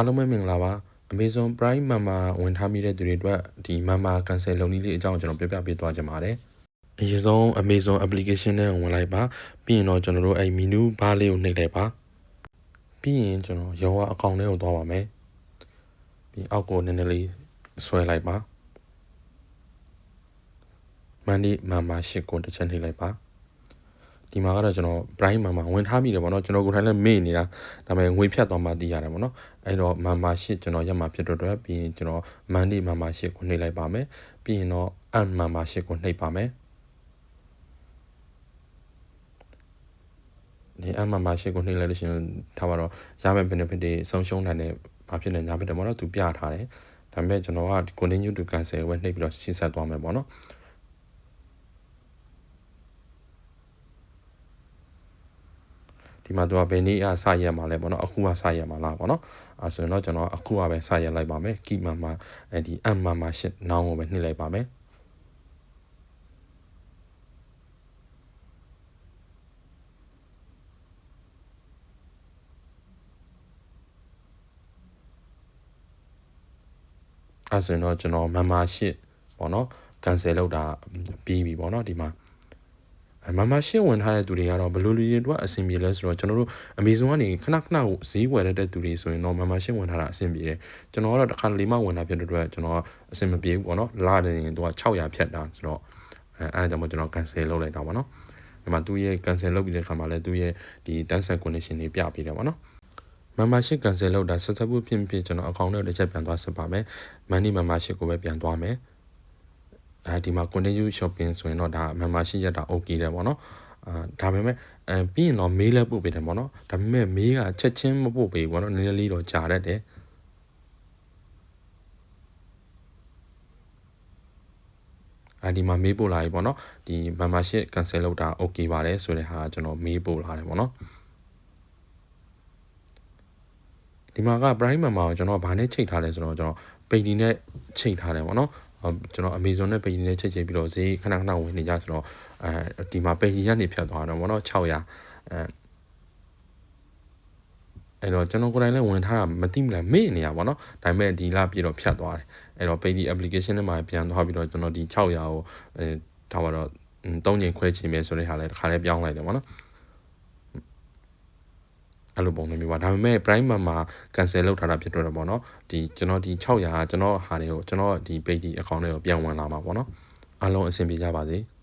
အားလုံးပဲမင်္ဂလာပါ Amazon Prime မှာမှာဝင်ထားမိတဲ့သူတွေအတွက်ဒီမှာမှာ cancel လုပ်နည်းလေးအကြောင်းကျွန်တော်ပြပြပေးသွားကြပါတယ်အရင်ဆုံး Amazon application နဲ့ဝင်လိုက်ပါပြီးရင်တော့ကျွန်တော်တို့အဲ့ menu bar လေးကိုနှိပ်လိုက်ပါပြီးရင်ကျွန်တော်ရောအကောင့်ထဲကိုသွားပါမယ်ပြီးအောက်ကိုနည်းနည်းလေးဆွဲလိုက်ပါ Monday မှာမှာရှစ်ကိုတစ်ချက်နှိပ်လိုက်ပါ ဒီမှာကတော့ကျွန်တော် Prime မှာမှာဝင်ထားမိတယ်ပေါ့နော်ကျွန်တော်ကိုယ်ထိုင်လည်းမေ့နေတာဒါပေမဲ့ငွေဖြတ်သွားမှသိရတယ်ပေါ့နော်အဲ့တော့မှာမှာရှစ်ကျွန်တော်ရက်မှာဖြစ်တော့တော့ပြီးရင်ကျွန်တော် Monday မှာမှာရှစ်ကိုနှိပ်လိုက်ပါမယ်ပြီးရင်တော့ Ant မှာမှာရှစ်ကိုနှိပ်ပါမယ်ဒီအမှန်မရှိကိုနှိမ့်လိုက်လို့ရှိရင်ထားပါတော့ရမယ့် benefit တွေဆုံးရှုံးနိုင်တဲ့ဘာဖြစ်လဲညာဖြစ်တယ်ပေါ့နော်သူပြထားတယ်ဒါပေမဲ့ကျွန်တော်က continue to cancel ဝယ်နှိပ်ပြီးတော့ရှင်းဆက်သွားမယ်ပေါ့နော် ဒီမှာသူကဘယ်နေ့အစရက်မှာလဲပေါ့နော်အခုမှစရက်မှာလားပေါ့နော်အဲဆိုရင်တော့ကျွန်တော်အခုကပဲစရက်လိုက်ပါမယ်ကီမမှာအဲဒီအမ်မမှာရှစ်နောင်းကိုပဲနှိမ့်လိုက်ပါမယ်အဲဆိုရင်တော့ကျွန်တော် membership ပေါ့နော် cancel လုပ်တာပြီးပြီပေါ့နော်ဒီမှာ မမရှင်းဝင်ထားတဲ့သူတွေကတော့ဘယ်လိုလူတွေအတွက်အဆင်ပြေလဲဆိုတော့ကျွန်တော်တို့ Amazon ကနေခဏခဏဈေးဝယ်တဲ့သူတွေဆိုရင်တော့မမရှင်းဝင်ထားတာအဆင်ပြေတယ်ကျွန်တော်ကတော့တစ်ခါလေးမှဝင်တာဖြစ်တဲ့အတွက်ကျွန်တော်အဆင်မပြေဘူးပေါ့နော်လာတယ်ရင်သူက600ဖြတ်တာဆိုတော့အဲအဲဒါကြောင့်မို့ကျွန်တော် cancel လုပ်လိုက်တာပေါ့နော်ဒီမှာသူရဲ့ cancel လုပ်ပြီးတဲ့ခါမှာလည်းသူရဲ့ဒီ terms and condition တွေပြပေးတယ်ပေါ့နော် membership cancel လုပ်တာ successful ဖြစ်ဖြစ်ကျွန်တော် account နဲ့တစ်ချက်ပြန်သွားဆက်ပါမယ် money membership ကိုပဲပြန်သွားမယ် အဲဒီမှာ continue shopping ဆိုရင်တော့ဒါ membership ရတာ okay တယ်ပေါ့နော်အာဒါပေမဲ့အဲပြီးရင်တော့ mail လည်းပို့ပေးတယ်ပေါ့နော်ဒါပေမဲ့ mail ကချက်ချင်းမပို့ပေးဘူးပေါ့နော်နည်းနည်းလေးတော့ကြာတတ်တယ်အဲဒီမှာမေးပို့လာပြီပေါ့နော်ဒီ membership cancel လုပ်တာ okay ပါတယ်ဆိုတဲ့ဟာကျွန်တော်မေးပို့လာတယ်ပေါ့နော်ဒီမှာက prime member ကိုကျွန်တော်ဗာနဲ့ချိန်ထားလဲဆိုတော့ကျွန်တော် pay နဲ့ချိန်ထားတယ်ပေါ့နော် ကျွန်တော် Amazon နဲ့ page နဲ့ချိန်ချိန်ပြီးတော့ဈေးခဏခဏဝင်နေကြဆိုတော့အဲဒီမှာ page ကနေဖြတ်သွားတော့ဗောနော်600အဲအဲ့တော့ကျွန်တော်ကိုယ်တိုင်လည်းဝင်ထားတာမသိမလားမေ့နေရပါတော့ဒါပေမဲ့ဒီလပြည့်တော့ဖြတ်သွားတယ်အဲ့တော့ page application ထဲမှာပြန်သွားပြီးတော့ကျွန်တော်ဒီ600ကိုအဲထားပါတော့၃ချိန်ခွဲချိန်မယ်ဆိုတဲ့ဟာလည်းတစ်ခါလေးပြောင်းလိုက်တယ်ဗောနော် အဲ့လိုပုံစံမျိုးပါဒါပေမဲ့ prime မှာမှာ cancel လုပ်ထားတာဖြစ်တော့တယ်ပေါ့နော်ဒီကျွန်တော်ဒီ600ကကျွန်တော်ဟာတွေကိုကျွန်တော်ဒီ page ဒီ account တွေကိုပြန်ဝင်လာမှာပေါ့နော်အားလုံးအဆင်ပြေကြပါစေ။